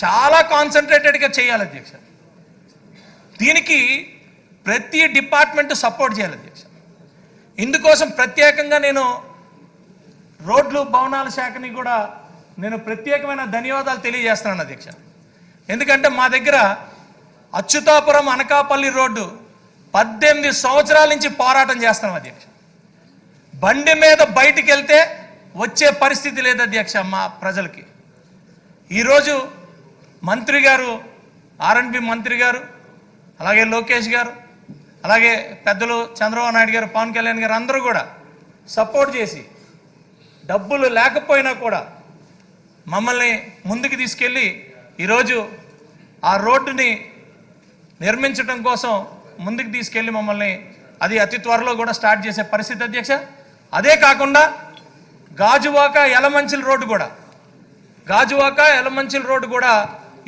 చాలా కాన్సన్ట్రేటెడ్గా చేయాలి అధ్యక్ష. దీనికి ప్రతి డిపార్ట్మెంట్ సపోర్ట్ చేయాలి అధ్యక్ష. ఇందుకోసం ప్రత్యేకంగా నేను రోడ్లు భవనాల శాఖని కూడా నేను ప్రత్యేకమైన ధన్యవాదాలు తెలియజేస్తున్నాను అధ్యక్ష. ఎందుకంటే మా దగ్గర అచ్యుతాపురం అనకాపల్లి రోడ్డు పద్దెనిమిది సంవత్సరాల నుంచి పోరాటం చేస్తున్నాం అధ్యక్ష. బండి మీద బయటికి వెళ్తే వచ్చే పరిస్థితి లేదు అధ్యక్ష మా ప్రజలకి. ఈరోజు మంత్రి గారు ఆర్ఎన్బి మంత్రి గారు అలాగే లోకేష్ గారు అలాగే పెద్దలు చంద్రబాబు నాయుడు గారు పవన్ కళ్యాణ్ గారు అందరూ కూడా సపోర్ట్ చేసి డబ్బులు లేకపోయినా కూడా మమ్మల్ని ముందుకు తీసుకెళ్ళి ఈరోజు ఆ రోడ్డుని నిర్మించడం కోసం ముందుకు తీసుకెళ్ళి మమ్మల్ని అది అతి త్వరలో కూడా స్టార్ట్ చేసే పరిస్థితి అధ్యక్ష. అదే కాకుండా గాజువాక ఎలమంచిల రోడ్డు కూడా గాజువాక ఎలమంచిల రోడ్డు కూడా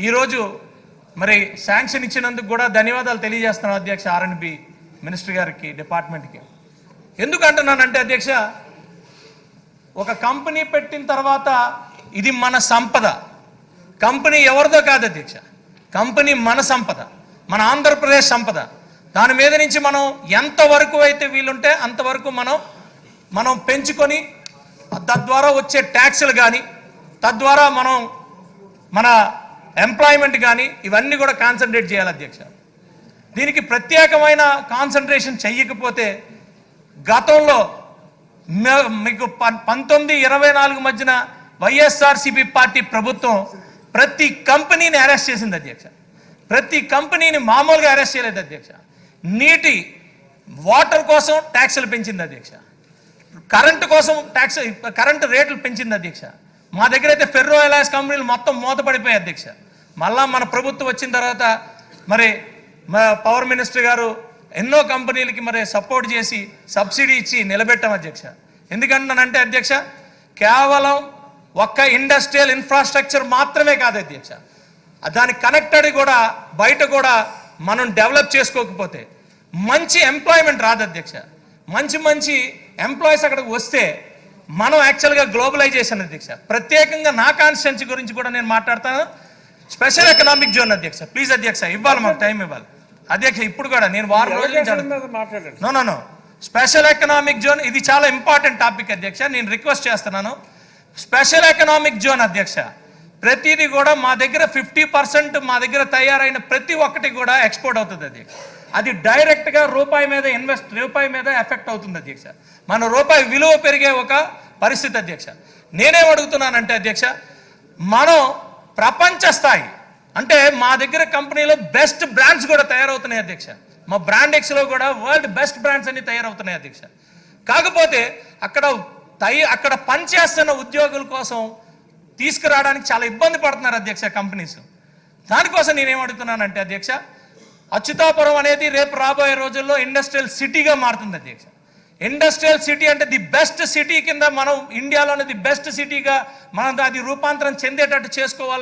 ఈరోజు మరి శాంక్షన్ ఇచ్చినందుకు కూడా ధన్యవాదాలు తెలియజేస్తున్నాను అధ్యక్ష ఆర్ఎన్బి మినిస్టర్ గారికి డిపార్ట్మెంట్కి ఎందుకు అంటున్నానంటే అధ్యక్ష ఒక కంపెనీ పెట్టిన తర్వాత ఇది మన సంపద. కంపెనీ ఎవరిదో కాదు అధ్యక్ష. కంపెనీ మన సంపద. మన ఆంధ్రప్రదేశ్ సంపద. దాని మీద నుంచి మనం ఎంతవరకు అయితే వీలుంటే అంతవరకు మనం మనం పెంచుకొని తద్వారా వచ్చే ట్యాక్సులు కానీ తద్వారా మనం మన ఎంప్లాయ్మెంట్ కానీ ఇవన్నీ కూడా కాన్సన్ట్రేట్ చేయాలి అధ్యక్ష. దీనికి ప్రత్యేకమైన కాన్సన్ట్రేషన్ చెయ్యకపోతే గతంలో మీకు ప- పంతొమ్మిది ఇరవై నాలుగు మధ్యన వైఎస్ఆర్సిపి పార్టీ ప్రభుత్వం ప్రతి కంపెనీని అరెస్ట్ చేసింది అధ్యక్ష. ప్రతి కంపెనీని మామూలుగా అరెస్ట్ చేయలేదు అధ్యక్ష. నీటి వాటర్ కోసం ట్యాక్సులు పెంచింది అధ్యక్ష. కరెంటు కోసం ట్యాక్స్ కరెంటు రేట్లు పెంచింది అధ్యక్ష. మా దగ్గర అయితే ఫెర్రో ఎలాయస్ కంపెనీలు మొత్తం మూతపడిపోయాయి అధ్యక్ష. మళ్ళా మన ప్రభుత్వం వచ్చిన తర్వాత మరి పవర్ మినిస్టర్ గారు ఎన్నో కంపెనీలకి మరి సపోర్ట్ చేసి సబ్సిడీ ఇచ్చి నిలబెట్టాం అధ్యక్ష. ఎందుకంటానంటే అధ్యక్ష కేవలం ఒక్క ఇండస్ట్రియల్ ఇన్ఫ్రాస్ట్రక్చర్ మాత్రమే కాదు అధ్యక్ష. దానికి కనెక్టెడ్ కూడా బయట కూడా మనం డెవలప్ చేసుకోకపోతే మంచి ఎంప్లాయ్మెంట్ రాదు అధ్యక్ష. మంచి మంచి ఎంప్లాయీస్ అక్కడికి వస్తే మనం యాక్చువల్గా గ్లోబలైజేషన్ అధ్యక్ష. ప్రత్యేకంగా నా కాన్స్టిట్యున్సీ గురించి కూడా నేను మాట్లాడతాను. స్పెషల్ ఎకనామిక్ జోన్ అధ్యక్ష. ప్లీజ్ అధ్యక్ష ఇవ్వాలి మాకు టైం ఇవ్వాలి. అధ్యక్ష ఇప్పుడు కూడా నేను వారం రోజుల నుంచి no no special economic zone ఇది చాలా ఇంపార్టెంట్ టాపిక్ అధ్యక్ష. నేను రిక్వెస్ట్ చేస్తున్నాను. స్పెషల్ ఎకనామిక్ జోన్ అధ్యక్ష. ప్రతిదీ కూడా మా దగ్గర ఫిఫ్టీ పర్సెంట్ మా దగ్గర తయారైన ప్రతి ఒక్కటి కూడా ఎక్స్పోర్ట్ అవుతుంది అధ్యక్ష. అది డైరెక్ట్గా రూపాయి మీద ఇన్వెస్ట్ రూపాయి మీద ఎఫెక్ట్ అవుతుంది అధ్యక్ష. మన రూపాయి విలువ పెరిగే ఒక పరిస్థితి అధ్యక్ష. నేనేం అడుగుతున్నానంటే అధ్యక్ష మనం ప్రపంచ స్థాయి అంటే మా దగ్గర కంపెనీలో బెస్ట్ బ్రాండ్స్ కూడా తయారవుతున్నాయి అధ్యక్ష. మా బ్రాండ్ ఎక్స్లో కూడా వరల్డ్ బెస్ట్ బ్రాండ్స్ అన్ని తయారవుతున్నాయి అధ్యక్ష. కాకపోతే అక్కడ తయ అక్కడ పనిచేస్తున్న ఉద్యోగుల కోసం తీసుకురావడానికి చాలా ఇబ్బంది పడుతున్నారు అధ్యక్ష కంపెనీస్. దానికోసం నేనేం అడుగుతున్నానంటే అధ్యక్ష అచ్యుతాపురం అనేది రేపు రాబోయే రోజుల్లో ఇండస్ట్రియల్ సిటీగా మారుతుంది అధ్యక్ష. ఇండస్ట్రియల్ సిటీ అంటే ది బెస్ట్ సిటీ కింద మనం ఇండియాలోనే ది బెస్ట్ సిటీగా మనం అది రూపాంతరం చెందేటట్టు చేసుకోవాలి.